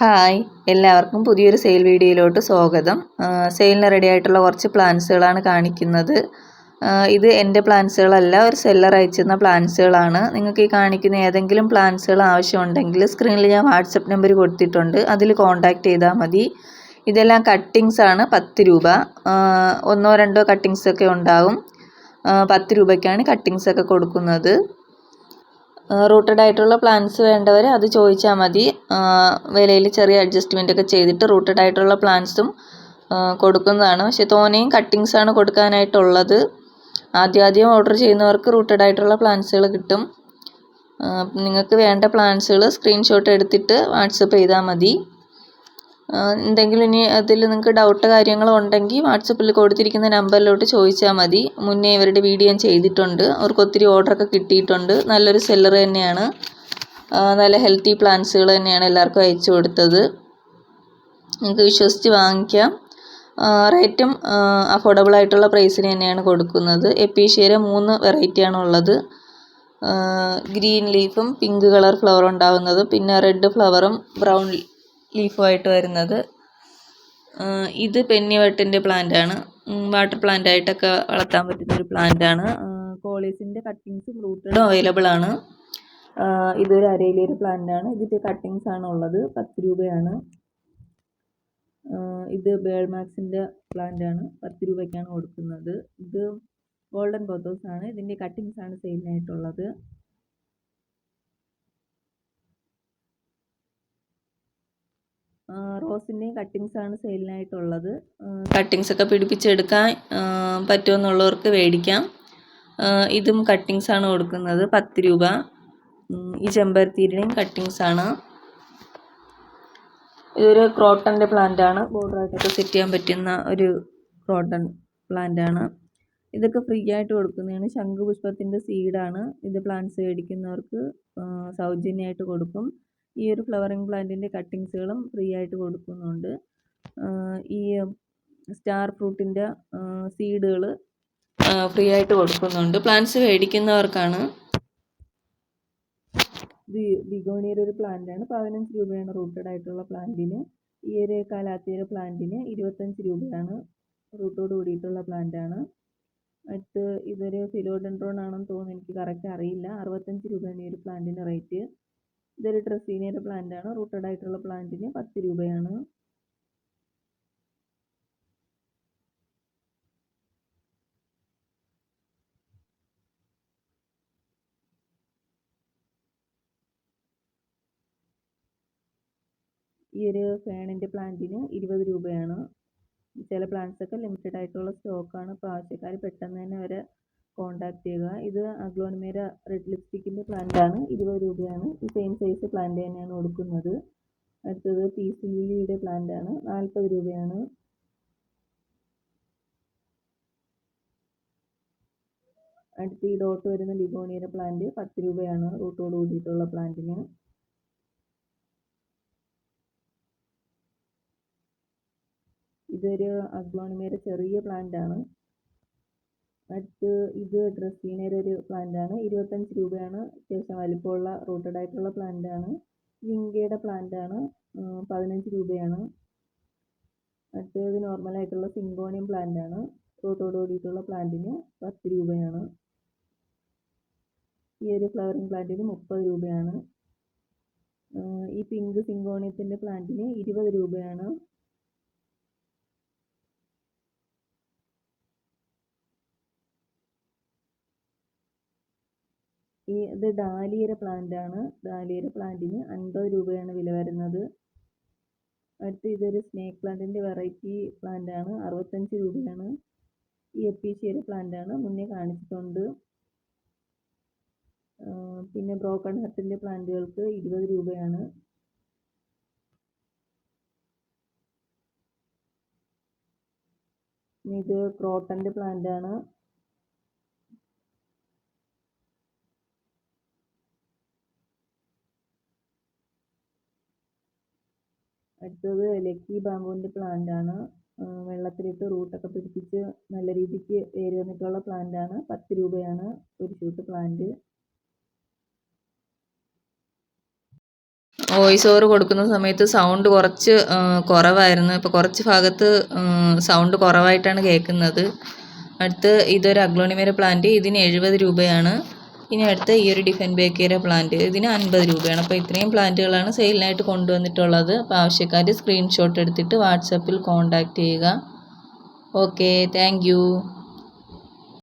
Hi എല്ലാവർക്കും പുതിയൊരു sale വീഡിയോയിലോട്ട് സ്വാഗതം. സെയിലിന് റെഡി ആയിട്ടുള്ള കുറച്ച് പ്ലാൻസുകളാണ് കാണിക്കുന്നത്. ഇത് എന്റെ പ്ലാൻസുകളല്ല ഒരു സെല്ലർ അയച്ചിരുന്ന പ്ലാൻസുകളാണ്. നിങ്ങൾക്ക് ഈ കാണിക്കുന്ന ഏതെങ്കിലും പ്ലാൻസുകൾ ആവശ്യമുണ്ടെങ്കിൽ സ്ക്രീനിൽ ഞാൻ വാട്സപ്പ് നമ്പർ കൊടുത്തിട്ടുണ്ട്. അതിൽ കോൺടാക്ട് ചെയ്താൽ മതി. ഇതെല്ലാം കട്ടിങ്സ് ആണ് പത്ത് രൂപ. ഒന്നോ രണ്ടോ കട്ടിങ്സ് ഒക്കെ ഉണ്ടാകും പത്ത് രൂപയ്ക്കാണ് കട്ടിങ്സ് ഒക്കെ കൊടുക്കുന്നത്. റൂട്ടഡ് ആയിട്ടുള്ള പ്ലാന്റ്സ് വേണ്ടവർ അത് ചോദിച്ചാൽ മതി. വിലയിൽ ചെറിയ അഡ്ജസ്റ്റ്മെന്റ് ഒക്കെ ചെയ്തിട്ട് റൂട്ടഡ് ആയിട്ടുള്ള പ്ലാന്റ്സും കൊടുക്കുന്നതാണ്. പക്ഷെ തോനെയും കട്ടിങ്സ് ആണ് കൊടുക്കാനായിട്ടുള്ളത്. ആദ്യം ആദ്യം ഓർഡർ ചെയ്യുന്നവർക്ക് റൂട്ടഡ് ആയിട്ടുള്ള പ്ലാന്റ്സുകൾ കിട്ടും. നിങ്ങൾക്ക് വേണ്ട പ്ലാന്റ്സുകൾ സ്ക്രീൻഷോട്ട് എടുത്തിട്ട് വാട്സപ്പ് ചെയ്താൽ മതി. എന്തെങ്കിലും ഇനി അതിൽ നിങ്ങൾക്ക് ഡൗട്ട് കാര്യങ്ങളോ ഉണ്ടെങ്കിൽ വാട്സപ്പിൽ കൊടുത്തിരിക്കുന്ന നമ്പറിലോട്ട് ചോദിച്ചാൽ മതി. മുന്നേ ഇവരുടെ വീഡിയോ ഞാൻ ചെയ്തിട്ടുണ്ട്. അവർക്ക് ഒത്തിരി ഓർഡറൊക്കെ കിട്ടിയിട്ടുണ്ട്. നല്ലൊരു സെല്ലർ തന്നെയാണ്. നല്ല ഹെൽത്തി പ്ലാന്റ്സുകൾ തന്നെയാണ് എല്ലാവർക്കും അയച്ചു കൊടുത്തത്. നിങ്ങൾക്ക് വിശ്വസിച്ച് വാങ്ങിക്കാം. റേറ്റും അഫോർഡബിൾ ആയിട്ടുള്ള പ്രൈസിന് തന്നെയാണ് കൊടുക്കുന്നത്. എപ്പീഷ്യയുടെ മൂന്ന് വെറൈറ്റിയാണ് ഉള്ളത്. ഗ്രീൻ ലീഫും പിങ്ക് കളർ ഫ്ലവർ ഉണ്ടാവുന്നതും. പിന്നെ റെഡ് ഫ്ലവറും ബ്രൗൺ ലീഫുമായിട്ട് വരുന്നത്. ഇത് പെന്നിവട്ടിന്റെ പ്ലാന്റാണ്. വാട്ടർ പ്ലാന്റ് ആയിട്ടൊക്കെ വളർത്താൻ പറ്റുന്ന ഒരു പ്ലാന്റാണ്. കോളീസിന്റെ കട്ടിങ്സും റൂട്ടഡും അവൈലബിൾ ആണ് ഇതൊരു അരയിലേര് പ്ലാന്റാണ്. ഇതിന്റെ കട്ടിങ്സ് ആണ് ഉള്ളത്. പത്ത് രൂപയാണ്. ഇത് ബേൾമാക്സിന്റെ പ്ലാന്റ് ആണ് പത്ത് രൂപയ്ക്കാണ് കൊടുക്കുന്നത്. ഇത് ഗോൾഡൻ പോത്തോസ് ആണ് ഇതിന്റെ കട്ടിങ്സ് ആണ് സെയിലിനായിട്ടുള്ളത്. റോസിന്റെയും കട്ടിങ്സ് ആണ് സെയിലിനായിട്ടുള്ളത്. കട്ടിങ്സ് ഒക്കെ പിടിപ്പിച്ചെടുക്കാൻ പറ്റുമെന്നുള്ളവർക്ക് മേടിക്കാം. ഇതും കട്ടിങ്സ് ആണ് കൊടുക്കുന്നത് പത്ത് രൂപ. ഈ ചെമ്പരത്തിയുടെയും കട്ടിങ്സ് ആണ് ഇതൊരു ക്രോട്ടന്റെ പ്ലാന്റ് ആണ് ബോർഡറായിട്ടൊക്കെ സെറ്റ് ചെയ്യാൻ പറ്റുന്ന ഒരു ക്രോട്ടൺ പ്ലാന്റ് ആണ് ഇതൊക്കെ ഫ്രീ ആയിട്ട് കൊടുക്കുന്നതാണ് ശംഖുപുഷ്പത്തിന്റെ സീഡാണ് ഇത് പ്ലാന്റ്സ് മേടിക്കുന്നവർക്ക് സൗജന്യമായിട്ട് കൊടുക്കും. ഈ ഒരു ഫ്ലവറിങ് പ്ലാന്റിന്റെ കട്ടിങ്സുകളും ഫ്രീ ആയിട്ട് കൊടുക്കുന്നുണ്ട്. ഈ സ്റ്റാർ ഫ്രൂട്ടിന്റെ സീഡുകൾ ഫ്രീ ആയിട്ട് കൊടുക്കുന്നുണ്ട്. പ്ലാന്റ്സ് മേടിക്കുന്നവർക്കാണ്. ബിഗോണിയർ ഒരു പ്ലാന്റാണ്. പതിനഞ്ച് രൂപയാണ് റൂട്ടഡ് ആയിട്ടുള്ള പ്ലാന്റിന്. ഈ ഒരു കാലാത്തിയുടെ പ്ലാന്റിന് ഇരുപത്തഞ്ച് രൂപയാണ് റൂട്ടോട് കൂടിയിട്ടുള്ള പ്ലാന്റാണ്. അടുത്ത് ഇതൊരു ഫിലോഡെൻഡ്രോൺ ആണെന്ന് തോന്നുന്നു. എനിക്ക് കറക്റ്റ് അറിയില്ല. അറുപത്തഞ്ച് രൂപയാണ് ഈ ഒരു പ്ലാന്റിന് റേറ്റ്. ഇതൊരു പ്ലാന്റ് ആണ്. റൂട്ടഡ് ആയിട്ടുള്ള പ്ലാന്റിന് പത്ത് രൂപയാണ്. ഈ ഒരു ഫാനിന്റെ പ്ലാന്റിന് ഇരുപത് രൂപയാണ്. ചില പ്ലാന്റ്സ് ഒക്കെ ലിമിറ്റഡ് ആയിട്ടുള്ള സ്റ്റോക്കാണ് അപ്പോൾ ആവശ്യക്കാർ പെട്ടെന്ന് തന്നെ അവരെ കോൺടാക്ട് ചെയ്യുക. ഇത് അഗ്ലോണിമേര റെഡ് ലിപ്സ്റ്റിക്കിന്റെ പ്ലാന്റ് ആണ്. ഇരുപത് രൂപയാണ്. ഈ സെയിം സൈസ് പ്ലാന്റ് തന്നെയാണ് കൊടുക്കുന്നത്. അടുത്തത് പീസ് ലില്ലിയുടെ പ്ലാന്റ് ആണ്. നാൽപ്പത് രൂപയാണ്. അടുത്ത് ഈ ഡോട്ട് വരുന്ന ബിഗോണിയുടെ പ്ലാന്റ് പത്ത് രൂപയാണ് റൂട്ടോട് കൂടിയിട്ടുള്ള പ്ലാന്റിന് ഇതൊരു അഗ്ലോണിമേര ചെറിയ പ്ലാന്റ് ആണ്. അടുത്ത് ഇത് ഡ്രസ്സീനയുടെ ഒരു പ്ലാന്റ് ആണ്. ഇരുപത്തഞ്ച് രൂപയാണ് അത്യാവശ്യം വലിപ്പമുള്ള റൂട്ടഡ് ആയിട്ടുള്ള പ്ലാന്റ് ആണ്. വിങ്കയുടെ പ്ലാന്റ് ആണ്. ഉം, പതിനഞ്ച് രൂപയാണ്. അടുത്തത് നോർമൽ ആയിട്ടുള്ള സിങ്കോണിയം പ്ലാന്റ് ആണ്. റൂട്ടോട് കൂടിയിട്ടുള്ള പ്ലാന്റിന് പത്ത് രൂപയാണ്. ഈ ഒരു ഫ്ലവറിങ് പ്ലാന്റിന് മുപ്പത് രൂപയാണ്. ഈ പിങ്ക് സിങ്കോണിയത്തിന്റെ പ്ലാന്റിന് ഇരുപത് രൂപയാണ്. ഈ ഇത് പ്ലാന്റ് ആണ്. ഡാലിയയുടെ പ്ലാന്റിന് അൻപത് രൂപയാണ് വില വരുന്നത്. അടുത്ത് ഇതൊരു സ്നേക്ക് പ്ലാന്റിന്റെ വെറൈറ്റി പ്ലാന്റ് ആണ്. അറുപത്തഞ്ച് രൂപയാണ്. ഈ എപ്പീഷ്യയുടെ പ്ലാന്റ് ആണ്. മുന്നേ കാണിച്ചിട്ടുണ്ട്. പിന്നെ ബ്രോക്കൺ ഹട്ടിന്റെ പ്ലാന്റുകൾക്ക് ഇരുപത് രൂപയാണ്. ഇത് ക്രോട്ടന്റെ പ്ലാന്റ് അടുത്തത് ലക്കി ബാമ്പുവിന്റെ പ്ലാന്റ് ആണ് വെള്ളത്തിലിട്ട് റൂട്ടൊക്കെ പിടിപ്പിച്ച് നല്ല രീതിക്ക് വേര് വന്നിട്ടുള്ള പ്ലാന്റ് ആണ് പത്ത് രൂപയാണ് ഒരു ഷൂട്ട് പ്ലാന്റ്. വോയിസ് ഓവർ കൊടുക്കുന്ന സമയത്ത് സൗണ്ട് കുറച്ച് കുറവായിരുന്നു. ഇപ്പോൾ കുറച്ച് ഭാഗത്ത് സൗണ്ട് കുറവായിട്ടാണ് കേൾക്കുന്നത്. അടുത്ത് ഇതൊരു അഗ്ലോണിമേര പ്ലാന്റ്. ഇതിന് എഴുപത് രൂപയാണ്. ഇനി അടുത്ത ഈ ഒരു ഡിഫൻ ബേക്കേര പ്ലാന്റ് ഇതിന് അൻപത് രൂപയാണ്. അപ്പോൾ ഇത്രയും പ്ലാന്റുകളാണ് സെയിലിനായിട്ട് കൊണ്ടുവന്നിട്ടുള്ളത്. അപ്പോൾ ആവശ്യക്കാർ സ്ക്രീൻഷോട്ട് എടുത്തിട്ട് വാട്സപ്പിൽ കോൺടാക്റ്റ് ചെയ്യുക. Okay thank